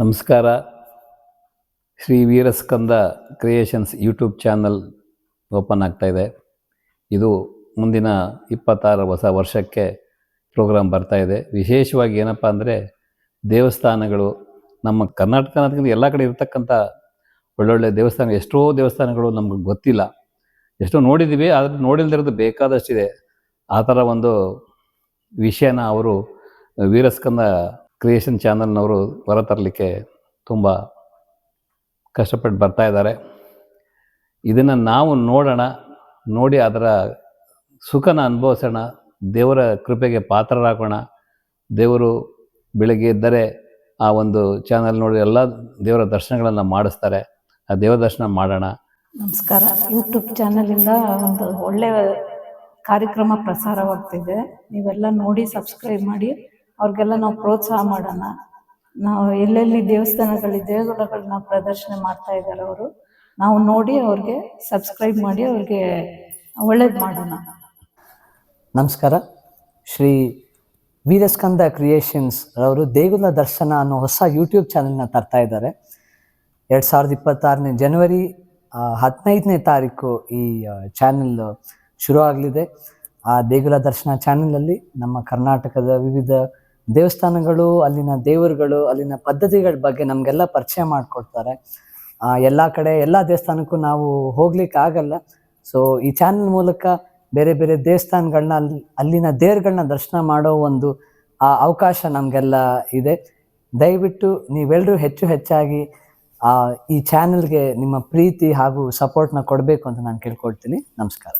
ನಮಸ್ಕಾರ. Shri Veeraskanda creations YouTube channel open ಆಗ್ತಾ ಇದೆ. ಇದು ಮುಂದಿನ ಇಪ್ಪತ್ತಾರು ಹೊಸ ವರ್ಷಕ್ಕೆ ಪ್ರೋಗ್ರಾಮ್ ಬರ್ತಾ ಇದೆ. ವಿಶೇಷವಾಗಿ ಏನಪ್ಪ ಅಂದರೆ ದೇವಸ್ಥಾನಗಳು ನಮ್ಮ ಕರ್ನಾಟಕ ಎಲ್ಲ ಕಡೆ ಇರ್ತಕ್ಕಂಥ ಒಳ್ಳೊಳ್ಳೆ ದೇವಸ್ಥಾನ, ಎಷ್ಟೋ ದೇವಸ್ಥಾನಗಳು ನಮ್ಗೆ ಗೊತ್ತಿಲ್ಲ. ಎಷ್ಟೋ ನೋಡಿದ್ದೀವಿ ಆದರೆ ನೋಡಿಲ್ದಿರೋದು ಬೇಕಾದಷ್ಟಿದೆ. ಆ ಥರ ಒಂದು ವಿಷಯನ ಅವರು, ವೀರಸ್ಕಂದ ಕ್ರಿಯೇಷನ್ ಚಾನಲ್ನವರು ಹೊರತರಲಿಕ್ಕೆ ತುಂಬ ಕಷ್ಟಪಟ್ಟು ಬರ್ತಾ ಇದ್ದಾರೆ. ಇದನ್ನು ನಾವು ನೋಡೋಣ, ನೋಡಿ ಅದರ ಸುಖನ ಅನುಭವಿಸೋಣ, ದೇವರ ಕೃಪೆಗೆ ಪಾತ್ರರಾಗೋಣ. ದೇವರು ಬೆಳಗ್ಗೆ ಎದ್ದರೆ ಆ ಒಂದು ಚಾನಲ್ ನೋಡಿ ಎಲ್ಲ ದೇವರ ದರ್ಶನಗಳನ್ನು ಮಾಡಿಸ್ತಾರೆ. ಆ ದೇವ ದರ್ಶನ ಮಾಡೋಣ. ನಮಸ್ಕಾರ. ಯೂಟ್ಯೂಬ್ ಚಾನಲಿಂದ ಒಂದು ಒಳ್ಳೆ ಕಾರ್ಯಕ್ರಮ ಪ್ರಸಾರವಾಗ್ತಿದೆ. ನೀವೆಲ್ಲ ನೋಡಿ ಸಬ್ಸ್ಕ್ರೈಬ್ ಮಾಡಿ ಅವ್ರಿಗೆಲ್ಲ ನಾವು ಪ್ರೋತ್ಸಾಹ ಮಾಡೋಣ. ನಾವು ಎಲ್ಲೆಲ್ಲಿ ದೇವಸ್ಥಾನಗಳು ದೇಗುಲಗಳನ್ನ ಪ್ರದರ್ಶನ ಮಾಡ್ತಾ ಇದ್ದಾರೆ ಅವರು ನಾವು ನೋಡಿ ಅವ್ರಿಗೆ ಸಬ್ಸ್ಕ್ರೈಬ್ ಮಾಡಿ ಅವ್ರಿಗೆ ಒಳ್ಳೇದು ಮಾಡೋಣ. ನಮಸ್ಕಾರ. ಶ್ರೀ ವೀರಸ್ಕಂದ ಕ್ರಿಯೇಷನ್ಸ್ ಅವರು ದೇಗುಲ ದರ್ಶನ ಅನ್ನೋ ಹೊಸ ಯೂಟ್ಯೂಬ್ ಚಾನಲ್ನ ತರ್ತಾ ಇದ್ದಾರೆ. ಎರಡು ಸಾವಿರದ ಇಪ್ಪತ್ತಾರನೇ ಜನವರಿ ಹದಿನೈದನೇ ತಾರೀಕು ಈ ಚಾನೆಲ್ ಶುರು ಆಗಲಿದೆ ಆ ದೇಗುಲ ದರ್ಶನ ಚಾನೆಲಲ್ಲಿ ನಮ್ಮ ಕರ್ನಾಟಕದ ವಿವಿಧ ದೇವಸ್ಥಾನಗಳು, ಅಲ್ಲಿನ ದೇವರುಗಳು, ಅಲ್ಲಿನ ಪದ್ಧತಿಗಳ ಬಗ್ಗೆ ನಮಗೆಲ್ಲ ಪರಿಚಯ ಮಾಡಿಕೊಡ್ತಾರೆ. ಎಲ್ಲ ಕಡೆ, ಎಲ್ಲ ದೇವಸ್ಥಾನಕ್ಕೂ ನಾವು ಹೋಗ್ಲಿಕ್ಕೆ ಆಗಲ್ಲ. ಸೊ ಈ ಚಾನೆಲ್ ಮೂಲಕ ಬೇರೆ ಬೇರೆ ದೇವಸ್ಥಾನಗಳನ್ನ ಅಲ್ಲಿ, ಅಲ್ಲಿನ ದೇವ್ರುಗಳನ್ನ ದರ್ಶನ ಮಾಡೋ ಒಂದು, ಆ, ಅವಕಾಶ ನಮಗೆಲ್ಲ ಇದೆ. ದಯವಿಟ್ಟು ನೀವೆಲ್ಲರೂ ಹೆಚ್ಚು ಹೆಚ್ಚಾಗಿ ಈ ಚಾನೆಲ್ಗೆ ನಿಮ್ಮ ಪ್ರೀತಿ ಹಾಗೂ ಸಪೋರ್ಟ್ನ ಕೊಡಬೇಕು ಅಂತ ನಾನು ಕೇಳ್ಕೊಳ್ತೀನಿ ನಮಸ್ಕಾರ.